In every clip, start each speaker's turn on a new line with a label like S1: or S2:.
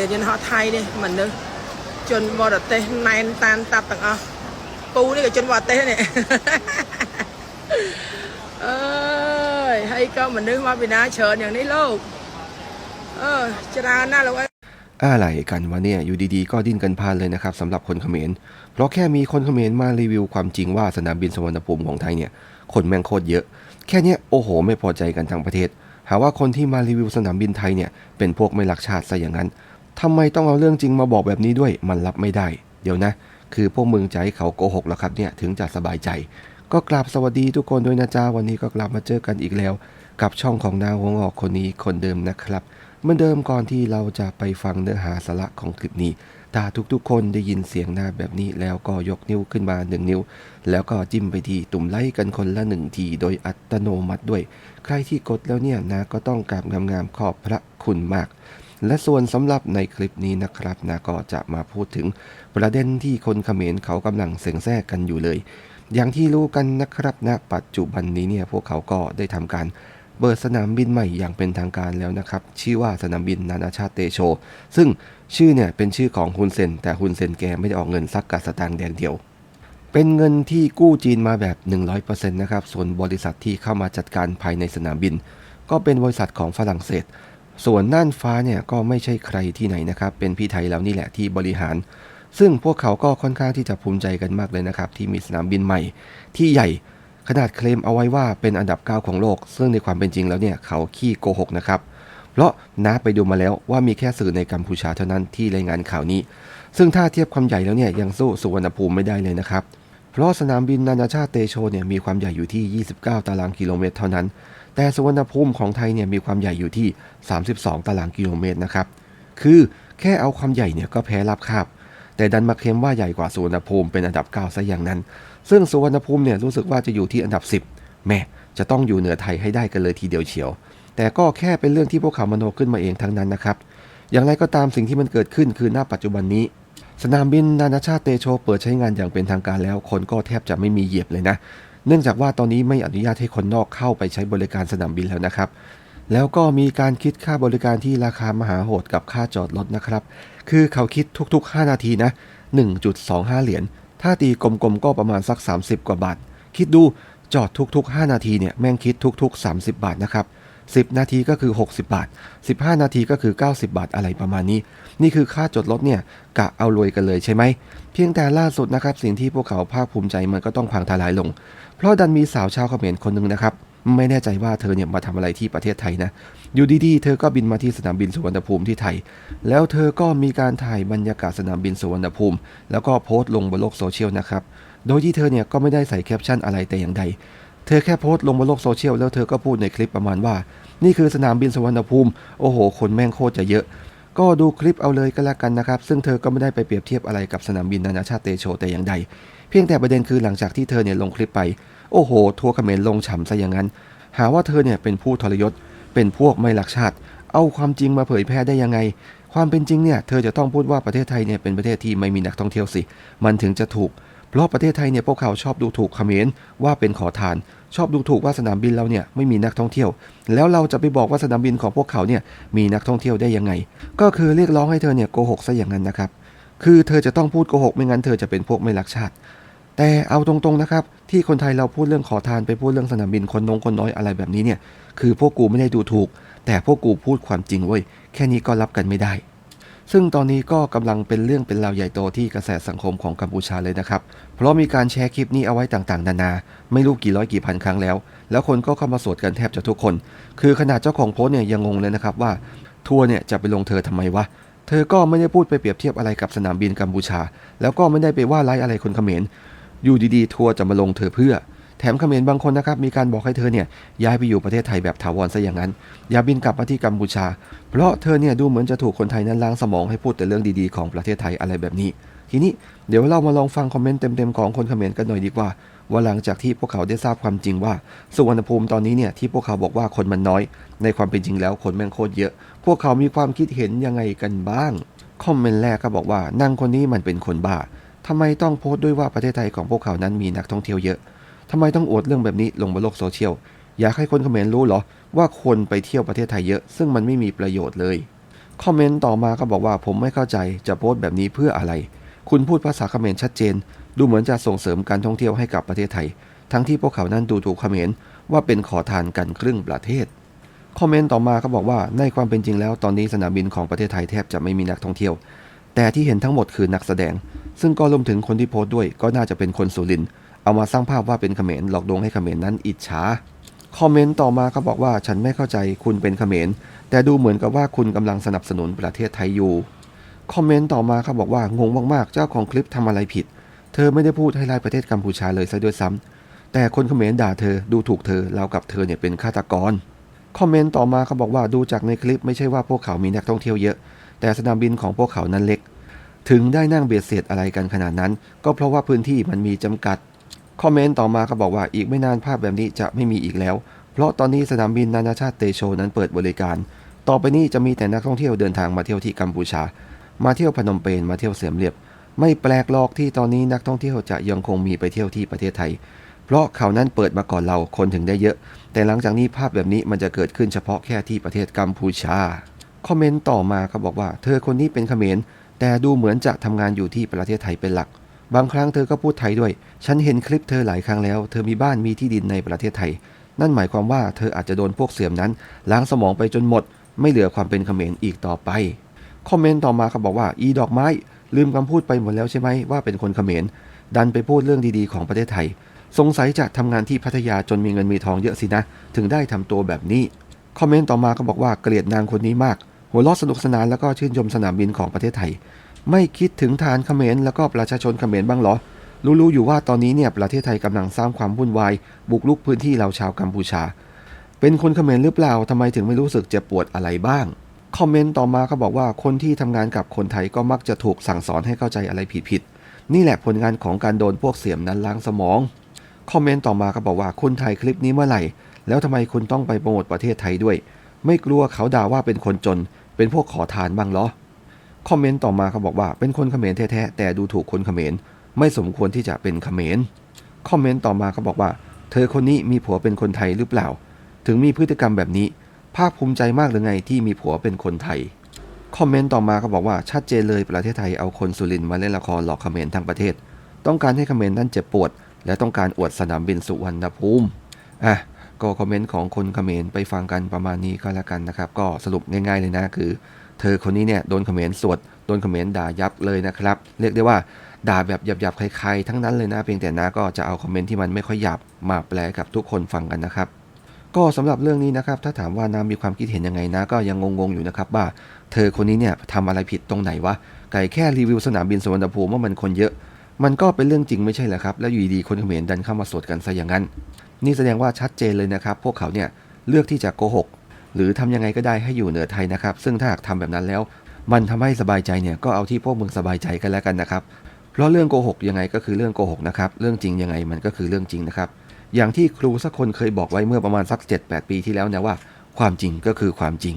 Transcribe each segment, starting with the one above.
S1: để nhân họ thay đi mình nữa chân bò đợt tê này tan tập tặng à tu đi cái chân bò tê này ơi hay có mình đưa mà bị na chờ อย่างนี้ลูกเออจะนานน่าเรา
S2: อะไรกันวะเนี่ยอยู่ดีๆ ก็ดิ้นกันพานเลยนะครับสำหรับคนเขมร เพราะแค่มีคนเขมรมารีวิวความจริงว่าสนามบินสุวรรณภูมิของไทยเนี่ยคนแม่งโคตรเยอะ แค่นี้โอ้โห ไม่พอใจกันทั้งประเทศ หาว่าคนที่มารีวิวสนามบินไทยเนี่ยเป็นพวกไม่รักชาติซะอย่างนั้น ทำไมต้องเอาเรื่องจริงมาบอกแบบนี้ด้วย มันรับไม่ได้ เดี๋ยวนะ คือพวกมึงจะให้เขาโกหกแล้วครับเนี่ยถึงจะสบายใจ ก็กราบสวัสดีทุกคนด้วยนะจ้าวันนี้ก็กลับมาเจอกันอีกแล้ว กับช่องของนางวงออกคนนี้คนเดิมนะครับเหมือนเดิมก่อนที่เราจะไปฟังเนื้อหาสาระของคลิปนี้ถ้าทุกๆ คนได้ยินเสียงหน้าแบบนี้แล้วก็ยกนิ้วขึ้นมาหนึ่งนิ้ว แล้วก็จิ้มไปที่ตุ่มไลค์กันคนละหนึ่งทีโดยอัตโนมัติด้วย ใครที่กดแล้วเนี่ยนะก็ต้องกราบงามๆขอบพระคุณมาก และส่วนสำหรับในคลิปนี้นะครับนะก็จะมาพูดถึงประเด็นที่คนเขมรเขากำลังเสงแทรกกันอยู่เลย อย่างที่รู้กันนะครับณปัจจุบันนี้เนี่ยพวกเขาก็ได้ทำการเปิดสนามบินใหม่อย่างเป็นทางการแล้วนะครับ ชื่อว่าสนามบินนานาชาติเตโช ซึ่งชื่อเนี่ยเป็นชื่อของฮุนเซน แต่ฮุนเซนแกไม่ได้ออกเงินสักกะสตางค์แดงเดียว เป็นเงินที่กู้จีนมาแบบ 100%นะครับ ส่วนบริษัทที่เข้ามาจัดการภายในสนามบิน ก็เป็นบริษัทของฝรั่งเศส ส่วนน่านฟ้าเนี่ยก็ไม่ใช่ใครที่ไหนนะครับ เป็นพี่ไทยแล้วนี่แหละที่บริหาร ซึ่งพวกเขาก็ค่อนข้างที่จะภูมิใจกันมากเลยนะครับ ที่มีสนามบินใหม่ ที่ใหญ่ขนาดเคลมเอาไว้ว่าเป็นอันดับ 9 ของโลก ซึ่งในความเป็นจริงแล้วเนี่ยเขาขี้โกหกนะครับเพราะน้าไปดูมาแล้วว่ามีแค่สื่อในกัมพูชาเท่านั้นที่รายงานข่าวนี้ ซึ่งถ้าเทียบความใหญ่แล้วเนี่ยยังสู้สุวรรณภูมิไม่ได้เลยนะครับ เพราะสนามบินนานาชาติเตโชเนี่ยมีความใหญ่อยู่ที่ 29 ตารางกิโลเมตรเท่านั้น แต่สุวรรณภูมิของไทยเนี่ยมีความใหญ่อยู่ที่ 32 ตารางกิโลเมตรนะครับ คือแค่เอาความใหญ่เนี่ยก็แพ้รับคาบ แต่ดันมาเคลมว่าใหญ่กว่าสุวรรณภูมิเป็นอันดับ 9 ซะอย่างนั้น ซึ่งสุวรรณภูมิเนี่ยรู้สึกว่าจะอยู่ที่อันดับ 10 แม่จะต้องอยู่เหนือไทยให้ได้กันเลยทีเดียวเชียว แต่ก็แค่เป็นเรื่องที่พวกเขามโนขึ้นมาเองทั้งนั้นนะครับ อย่างไรก็ตามสิ่งที่มันเกิดขึ้นคือณปัจจุบันนี้ สนามบินนานาชาติเตโชเปิดใช้งานอย่างเป็นทางการแล้ว คนก็แทบจะไม่มีเหยียบเลยนะ เนื่องจากว่าตอนนี้ไม่อนุญาตให้คนนอกเข้าไปใช้บริการสนามบินแล้วนะครับ แล้วก็มีการคิดค่าบริการที่ราคามหาโหดกับค่าจอดรถนะครับ คือเขาคิดทุก ๆ 5 นาทีนะ 1.25 เหรียญ ถ้าตีกลมๆก็ประมาณสัก 30 กว่าบาท คิดดูจอดทุก ๆ 5 นาทีเนี่ยแม่งคิดทุก ๆ 30 บาทนะครับ 10 นาทีก็คือ 60 บาท 15 นาทีก็คือ 90 บาทอะไรประมาณนี้ นี่คือค่าจดรถเนี่ยกะเอารวยกันเลยใช่ไหม เพียงแต่ล่าสุดนะครับสิ่งที่พวกเขาภาคภูมิใจมันก็ต้องพังทลายลง เพราะดันมีสาวชาวเขมรคนหนึ่งนะครับไม่แน่ใจว่าเธอเนี่ยมาทำอะไรที่ประเทศไทยนะ อยู่ดีๆ เธอก็บินมาที่สนามบินสุวรรณภูมิที่ไทย แล้วเธอก็มีการถ่ายบรรยากาศสนามบินสุวรรณภูมิ แล้วก็โพสต์ลงบนโลกโซเชียลนะครับ โดยที่เธอเนี่ยก็ไม่ได้ใส่แคปชั่นอะไรแต่อย่างใด เธอแค่โพสต์ลงบนโลกโซเชียลแล้วเธอก็พูดในคลิปประมาณว่า นี่คือสนามบินสุวรรณภูมิ โอ้โห คนแม่งโคตรจะเยอะ ก็ดูคลิปเอาเลยก็แล้วกันนะครับ ซึ่งเธอก็ไม่ได้ไปเปรียบเทียบอะไรกับสนามบินนานาชาติเตโชแต่อย่างใด เพียงแต่ประเด็นคือหลังจากที่เธอเนี่ยลงคลิปไป โอ้โห ทัวร์เขมรลงฉ่ำซะอย่างนั้น หาว่าเธอเนี่ยเป็นผู้ทรยศ เป็นพวกไม่รักชาติ เอาความจริงมาเผยแพร่ได้ยังไง ความเป็นจริงเนี่ย เธอจะต้องพูดว่าประเทศไทยเนี่ยเป็นประเทศที่ไม่มีนักท่องเที่ยวสิ มันถึงจะถูก เพราะประเทศไทยเนี่ยพวกเขาชอบดูถูกเขมรว่าเป็นขอทาน ชอบดูถูกว่าสนามบินเราเนี่ยไม่มีนักท่องเที่ยว แล้วเราจะไปบอกว่าสนามบินของพวกเขาเนี่ยมีนักท่องเที่ยวได้ยังไง ก็คือเรียกร้องให้เธอเนี่ยโกหกซะอย่างนั้นนะครับ คือเธอจะต้องพูดโกหกไม่งั้นเธอจะเป็นพวกไม่รักชาติ แต่เอาตรงๆนะครับ ที่คนไทยเราพูดเรื่องขอทานไปพูดเรื่องสนามบินคนนงคนน้อยอะไรแบบนี้เนี่ย คือพวกกูไม่ได้ดูถูก แต่พวกกูพูดความจริงเว้ยแค่นี้ก็รับกันไม่ได้ ซึ่งตอนนี้ก็กำลังเป็นเรื่องเป็นราวใหญ่โตที่กระแสสังคมของกัมพูชาเลยนะครับ เพราะมีการแชร์คลิปนี้เอาไว้ต่างๆ นานา ไม่รู้กี่ร้อยกี่พันครั้งแล้ว แล้วคนก็เข้ามาสวดกันแทบจะทุกคน คือขนาดเจ้าของโพสต์เนี่ยยังงงเลยนะครับว่าทัวร์เนี่ยจะไปลงเธอทำไมวะเธอก็ไม่ได้พูดไปเปรียบเทียบอะไรกับสนามบินกัมพูชา แล้วก็ไม่ได้ไปว่าร้ายอะไรคนเขมรอยู่ดีๆ ทัวร์จะมาลงเธอเพื่อ แถมเขมรบางคนนะครับ มีการบอกให้เธอเนี่ยย้ายไปอยู่ประเทศไทยแบบถาวรซะอย่างนั้น อย่าบินกลับมาที่กัมพูชา เพราะเธอเนี่ยดูเหมือนจะถูกคนไทยนั้นล้างสมองให้พูดแต่เรื่องดีๆของประเทศไทยอะไรแบบนี้ ทีนี้เดี๋ยวเรามาลองฟังคอมเมนต์เต็มๆของคนเขมรกันหน่อยดีกว่า ว่าหลังจากที่พวกเขาได้ทราบความจริงว่าสุวรรณภูมิตอนนี้เนี่ยที่พวกเขาบอกว่าคนมันน้อย ในความเป็นจริงแล้วคนแม่งโคตรเยอะ พวกเขามีความคิดเห็นยังไงกันบ้างคอมเมนต์แรกก็บอกว่านางคนนี้มันเป็นคนบ้าทำไมต้องโพสต์ด้วยว่าประเทศไทยของพวกเขานั้นมีนักท่องเที่ยวเยอะ ทำไมต้องอวดเรื่องแบบนี้ลงบนโลกโซเชียล อยากให้คนคอมเขมรรู้เหรอ ว่าคนไปเที่ยวประเทศไทยเยอะ ซึ่งมันไม่มีประโยชน์เลย คอมเมนต์ต่อมาก็บอกว่าผมไม่เข้าใจจะโพสต์แบบนี้เพื่ออะไร คุณพูดภาษาเขมรชัดเจน ดูเหมือนจะส่งเสริมการท่องเที่ยวให้กับประเทศไทย ทั้งที่พวกเขานั้นดูถูกเขมรว่าเป็นขอทานกันครึ่งประเทศ คอมเมนต์ต่อมาก็บอกว่าในความเป็นจริงแล้วตอนนี้สนามบินของประเทศไทยแทบจะไม่มีนักท่องเที่ยว แต่ที่เห็นทั้งหมดคือนักแสดง ซึ่งก็รวมถึงคนที่โพสต์ด้วยก็น่าจะเป็นคนสุรินทร์ เอามาสร้างภาพว่าเป็นเขมรหลอกลวงให้เขมรนั้นอิจฉาคอมเมนต์ต่อมาก็บอกว่าฉันไม่เข้าใจคุณเป็นเขมร แต่ดูเหมือนกับว่าคุณกำลังสนับสนุนประเทศไทยอยู่คอมเมนต์ต่อมาเขาบอกว่างงมากๆ เจ้าของคลิปทำอะไรผิด เธอไม่ได้พูดให้ร้ายประเทศกัมพูชาเลยซะด้วยซ้ำแต่คนเขมรด่าเธอดูถูกเธอเรากับเธอเนี่ยเป็นฆาตกรคอมเมนต์ต่อมาเขาบอกว่าดูจากในคลิปไม่ใช่ว่าพวกเขามีนักท่องเที่ยวเยอะ แต่สนามบินของพวกเขานั้นเล็ก ถึงได้นั่งเบียดเสียดอะไรกันขนาดนั้น ก็เพราะว่าพื้นที่มันมีจำกัด คอมเมนต์ต่อมาเขาบอกว่าอีกไม่นานภาพแบบนี้จะไม่มีอีกแล้ว เพราะตอนนี้สนามบินนานาชาติเตโชนั้นเปิดบริการ ต่อไปนี้จะมีแต่นักท่องเที่ยวเดินทางมาเที่ยวที่กัมพูชา มาเที่ยวพนมเปญมาเที่ยวเสียมเรียบ ไม่แปลกหรอกที่ตอนนี้นักท่องเที่ยวจะยังคงมีไปเที่ยวที่ประเทศไทย เพราะเขานั้นเปิดมาก่อนเราคนถึงได้เยอะ แต่หลังจากนี้ภาพแบบนี้มันจะเกิดขึ้นเฉพาะแค่ที่ประเทศกัมพูชาคอมเมนต์ต่อมาเขาบอกว่า เธอคนนี้เป็นเขมรแต่ดูเหมือนจะทำงานอยู่ที่ประเทศไทยเป็นหลัก บางครั้งเธอก็พูดไทยด้วย ฉันเห็นคลิปเธอหลายครั้งแล้ว เธอมีบ้านมีที่ดินในประเทศไทย นั่นหมายความว่าเธออาจจะโดนพวกเสื่อมนั้น ล้างสมองไปจนหมด ไม่เหลือความเป็นเขมรอีกต่อไป คอมเมนต์ต่อมาเขาบอกว่า อีดอกไม้ ลืมคำพูดไปหมดแล้วใช่ไหมว่าเป็นคนเขมร ดันไปพูดเรื่องดีๆของประเทศไทย สงสัยจะทำงานที่พัทยาจนมีเงินมีทองเยอะสินะ ถึงได้ทำตัวแบบนี้ คอมเมนต์ต่อมาก็บอกว่าเกลียดนางคนนี้มาก หัวเราะสนุกสนานแล้วก็ชื่นชมสนามบินของประเทศไทย ไม่คิดถึงทานเขมรแล้วก็ประชาชนเขมรบ้างเหรอ รู้ๆอยู่ว่าตอนนี้เนี่ยประเทศไทยกำลังสร้างความวุ่นวาย บุกลุกพื้นที่เราชาวกัมพูชา เป็นคนเขมรหรือเปล่าทำไมถึงไม่รู้สึกเจ็บปวดอะไรบ้าง คอมเมนต์ต่อมาเขาบอกว่าคนที่ทำงานกับคนไทยก็มักจะถูกสั่งสอนให้เข้าใจอะไรผิดๆนี่แหละผลงานของการโดนพวกเสียมนั้นล้างสมอง คอมเมนต์ต่อมาก็บอกว่าคุณถ่ายคลิปนี้เมื่อไหร่ แล้วทำไมคุณต้องไปโปรโมทประเทศไทยด้วย ไม่กลัวเขาด่าว่าเป็นคนจน เป็นพวกขอทานบ้างเหรอ คอมเมนต์ต่อมาเขาบอกว่าเป็นคนเขมรแท้ๆแต่ดูถูกคนเขมรไม่สมควรที่จะเป็นเขมรคอมเมนต์ต่อมาเขาบอกว่า เธอคนนี้มีผัวเป็นคนไทยหรือเปล่า ถึงมีพฤติกรรมแบบนี้ ภาคภูมิใจมากหรือไงที่มีผัวเป็นคนไทยคอมเมนต์ต่อมาเขาบอกว่าชัดเจนเลยประเทศไทยเอาคนสุรินมาเล่นละครหลอกเขมรทั้งประเทศ ต้องการให้เขมรนั้นเจ็บปวด และต้องการอวดสนามบินสุวรรณภูมิอะก็คอมเมนต์ของคนเขมรไปฟังกันประมาณนี้ก็แล้วกันนะครับ ก็สรุปง่ายๆเลยนะคือ เธอคนนี้เนี่ยโดนเขมรสวดโดนเขมรด่ายับเลยนะครับ เรียกได้ว่าด่าแบบหยาบๆใครๆทั้งนั้นเลยนะเพียงแต่นะก็จะเอาคอมเมนต์ที่มันไม่ค่อยหยาบมาแปลกับทุกคนฟังกันนะครับ ก็สำหรับเรื่องนี้นะครับ ถ้าถามว่าน้ำมีความคิดเห็นยังไงนะ ก็ยังงงๆอยู่นะครับว่า เธอคนนี้เนี่ยทำอะไรผิดตรงไหนวะไก่แค่รีวิวสนามบินสุวรรณภูมิว่ามันคนเยอะ มันก็เป็นเรื่องจริงไม่ใช่เหรอครับ แล้วอยู่ดีๆคนเขมรดันเข้ามาสวดกันซะอย่างนั้น นี่แสดงว่าชัดเจนเลยนะครับ พวกเขาเนี่ยเลือกที่จะโกหก หรือทำยังไงก็ได้ให้อยู่เหนือไทยนะครับ ซึ่งถ้าหากทำแบบนั้นแล้ว มันทำให้สบายใจเนี่ยก็เอาที่พวกมึงสบายใจกันแล้วกันนะครับเพราะเรื่องโกหกยังไงก็คือเรื่องโกหกนะครับเรื่องจริงยังไงมันก็คือเรื่องจริงนะครับ อย่างที่ครูสักคนเคยบอกไว้เมื่อประมาณสัก 7-8 ปีที่แล้วนะว่า ความจริงก็คือความจริง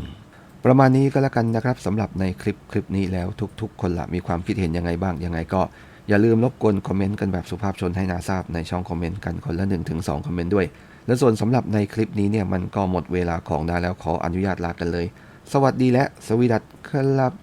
S2: ประมาณนี้ก็แล้วกันนะครับสำหรับในคลิปคลิปนี้แล้วทุก ๆ คนละมีความคิดเห็นยังไงบ้างยังไงก็อย่าลืมรบกวนคอมเมนต์กันแบบสุภาพชนให้นาทราบในช่องคอมเมนต์กันคนละ 1-2ถึงคอมเมนต์ด้วย และส่วนสำหรับในคลิปนี้เนี่ยมันก็หมดเวลาของดาแล้วขออนุญาตลากันเลย สวัสดีและสวีดัสครับ